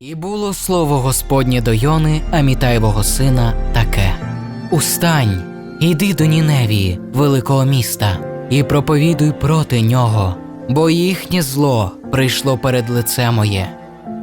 І було слово Господнє до Йони, Амітаєвого сина, таке: Устань, іди до Ніневії, великого міста, і проповідуй проти нього, бо їхнє зло прийшло перед лице моє.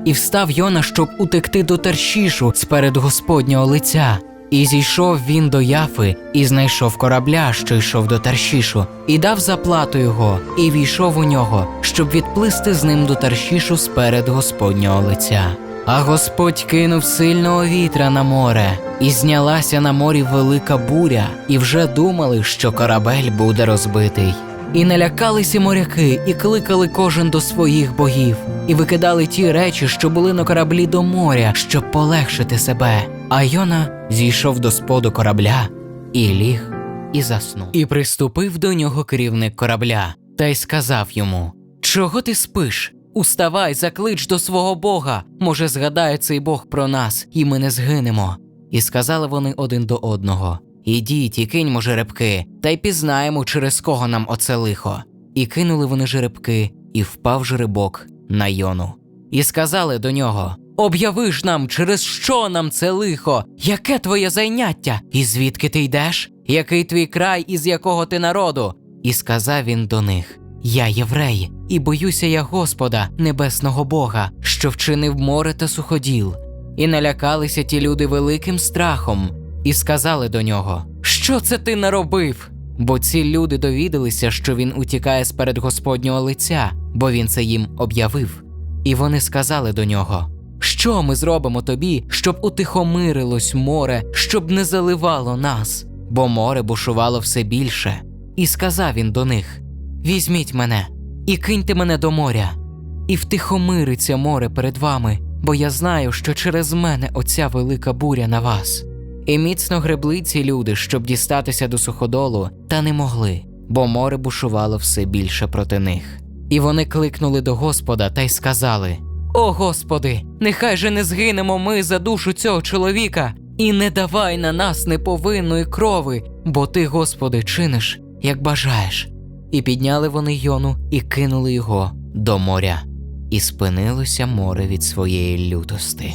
І встав Йона, щоб утекти до Таршішу сперед Господнього лиця. І зійшов він до Яфи, і знайшов корабля, що йшов до Таршішу, і дав заплату його, і війшов у нього, щоб відплисти з ним до Таршішу сперед Господнього лиця. А Господь кинув сильного вітра на море, і знялася на морі велика буря, і вже думали, що корабель буде розбитий. І налякалися моряки, і кликали кожен до своїх богів, і викидали ті речі, що були на кораблі до моря, щоб полегшити себе. А Йона зійшов до споду корабля і ліг, і заснув. І приступив до нього керівник корабля, та й сказав йому: Чого ти спиш? Уставай, заклич до свого Бога. Може, згадає цей Бог про нас, і ми не згинемо. І сказали вони один до одного: Ідіть і киньмо жеребки, та й пізнаємо, через кого нам оце лихо. І кинули вони жеребки, і впав жеребок на Йону. І сказали до нього: Об'яви ж нам, через що нам це лихо, яке твоє зайняття, і звідки ти йдеш? Який твій край, і з якого ти народу? І сказав він до них: Я єврей, і боюся я Господа, небесного Бога, що вчинив море та суходіл. І налякалися ті люди великим страхом, і сказали до нього: Що це ти наробив? Бо ці люди довідалися, що він утікає сперед Господнього лиця, бо він це їм об'явив. І вони сказали до нього: Що ми зробимо тобі, щоб утихомирилось море, щоб не заливало нас? Бо море бушувало все більше. І сказав він до них: Візьміть мене і киньте мене до моря, і втихомириться море перед вами, бо я знаю, що через мене оця велика буря на вас. І міцно гребли ці люди, щоб дістатися до суходолу, та не могли, бо море бушувало все більше проти них. І вони кликнули до Господа та й сказали: О Господи, нехай же не згинемо ми за душу цього чоловіка, і не давай на нас неповинної крови, бо ти, Господи, чиниш, як бажаєш. І підняли вони Йону і кинули його до моря, і спинилося море від своєї лютости.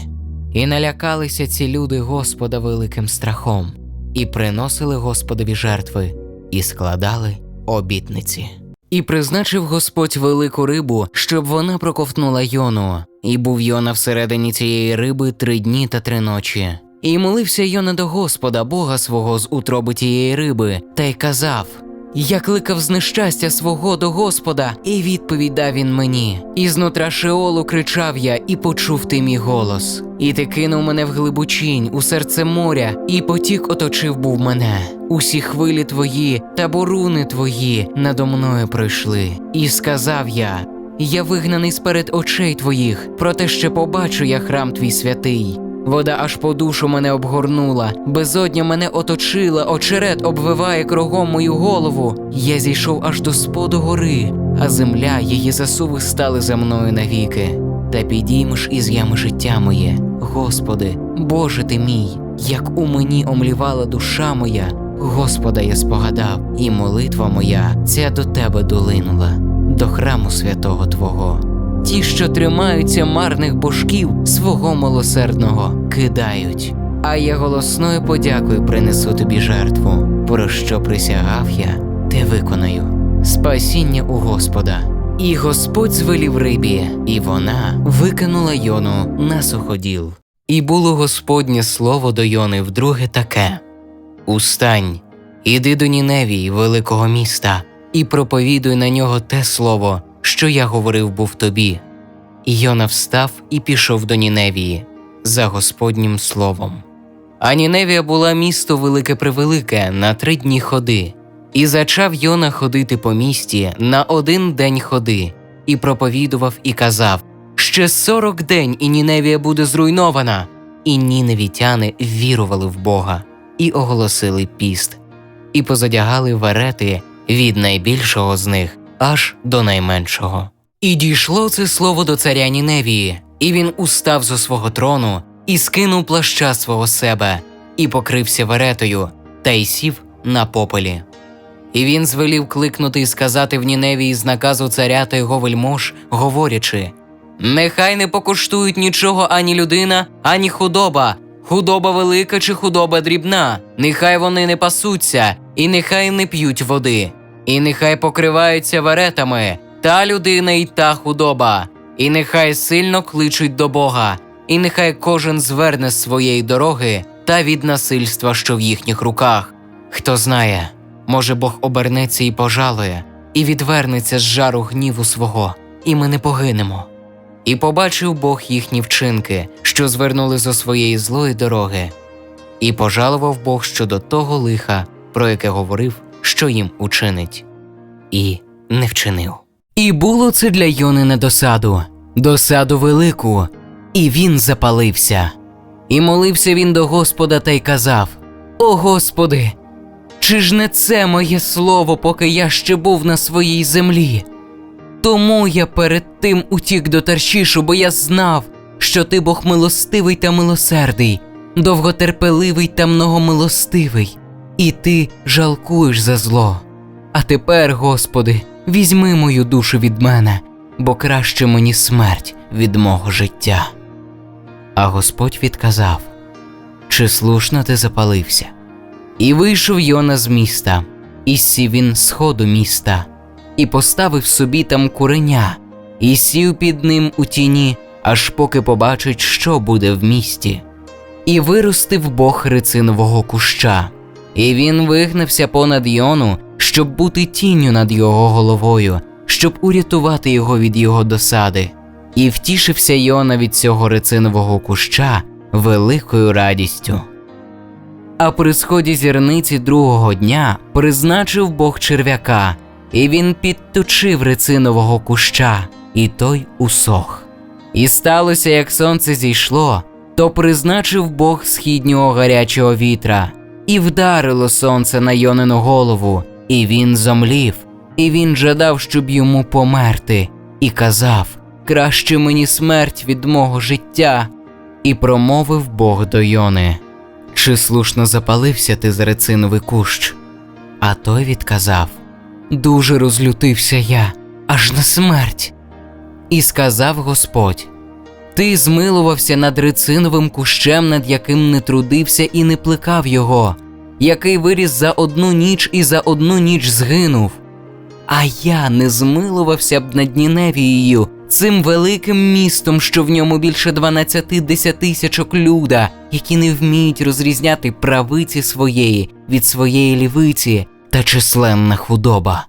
І налякалися ці люди Господа великим страхом, і приносили Господові жертви, і складали обітниці. І призначив Господь велику рибу, щоб вона проковтнула Йону, і був Йона всередині цієї риби три дні та три ночі. І молився Йона до Господа, Бога свого з утроби тієї риби, та й казав: я кликав з нещастя свого до Господа, і відповідь дав він мені. І знутра Шеолу кричав я, і почув ти мій голос. І ти кинув мене в глибочінь, у серце моря, і потік оточив був мене. Усі хвилі твої та боруни твої надо мною пройшли. І сказав я: Я вигнаний сперед очей твоїх, проте ще побачу я храм твій святий. Вода аж по душу мене обгорнула, безодня мене оточила, очерет обвиває кругом мою голову. Я зійшов аж до споду гори, а земля, її засуви стали за мною навіки. Та підіймеш із ями життя моє, Господи, Боже ти мій, як у мені омлівала душа моя, Господа я спогадав, і молитва моя ця до тебе долинула, до храму святого Твого. Ті, що тримаються марних божків свого милосердного, кидають. А я голосною подякою принесу тобі жертву, про що присягав я, те виконаю. Спасіння у Господа. І Господь звелів рибі, і вона викинула Йону на суходіл. І було Господнє слово до Йони вдруге таке: Устань, іди до Ніневії, великого міста, і проповідуй на нього те слово, що я говорив був тобі. І Йона встав і пішов до Ніневії за Господнім словом. А Ніневія була місто велике превелике на три дні ходи, і зачав Йона ходити по місті на один день ходи, і проповідував і казав: Ще сорок день, і Ніневія буде зруйнована. І ніневітяни вірували в Бога і оголосили піст, і позадягали верети від найбільшого з них аж до найменшого. І дійшло це слово до царя Ніневії, і він устав зо свого трону, і скинув плаща свого себе, і покрився веретою, та й сів на попелі. І він звелів кликнути і сказати в Ніневії з наказу царя та його вельмож, говорячи: Нехай не покуштують нічого ані людина, ані худоба, худоба велика чи худоба дрібна. Нехай вони не пасуться, і нехай не п'ють води, і нехай покриваються веретами, та людина і та худоба, і нехай сильно кличуть до Бога, і нехай кожен зверне з своєї дороги та від насильства, що в їхніх руках. Хто знає, може Бог обернеться і пожалує, і відвернеться з жару гніву свого, і ми не погинемо. І побачив Бог їхні вчинки, що звернули зо своєї злої дороги, і пожалував Бог щодо того лиха, про яке говорив, що їм учинить, і не вчинив. І було це для Йони на досаду, досаду велику, і він запалився. І молився він до Господа та й казав: О Господи, чи ж не це моє слово, поки я ще був на своїй землі? Тому я перед тим утік до Таршішу, бо я знав, що ти Бог милостивий та милосердий, довготерпеливий та многомилостивий, і ти жалкуєш за зло. А тепер, Господи, візьми мою душу від мене, бо краще мені смерть від мого життя. А Господь відказав: Чи слушно ти запалився? І вийшов Йона з міста, і сів він сходу міста, і поставив собі там куреня, і сів під ним у тіні, аж поки побачить, що буде в місті. І виростив Бог рицинового куща, і він вигнався понад Йону, щоб бути тінню над його головою, щоб урятувати його від його досади. І втішився Йона від цього рицинового куща великою радістю. А при сході зірниці другого дня призначив Бог черв'яка, і він підточив рицинового куща, і той усох. І сталося, як сонце зійшло, то призначив Бог східнього гарячого вітра, і вдарило сонце на Йонину голову, і він зомлів, і він жадав, щоб йому померти, і казав: Краще мені смерть від мого життя. І промовив Бог до Йони. Чи слушно запалився ти за рециновий кущ? А той відказав Дуже розлютився я, аж на смерть. І сказав Господь: Ти змилувався над рециновим кущем, над яким не трудився і не плекав його, який виріс за одну ніч і за одну ніч згинув. А я не змилувався б над Ніневією, цим великим містом, що в ньому більше дванадцяти десятисячок люда, які не вміють розрізняти правиці своєї від своєї лівиці та численна худоба.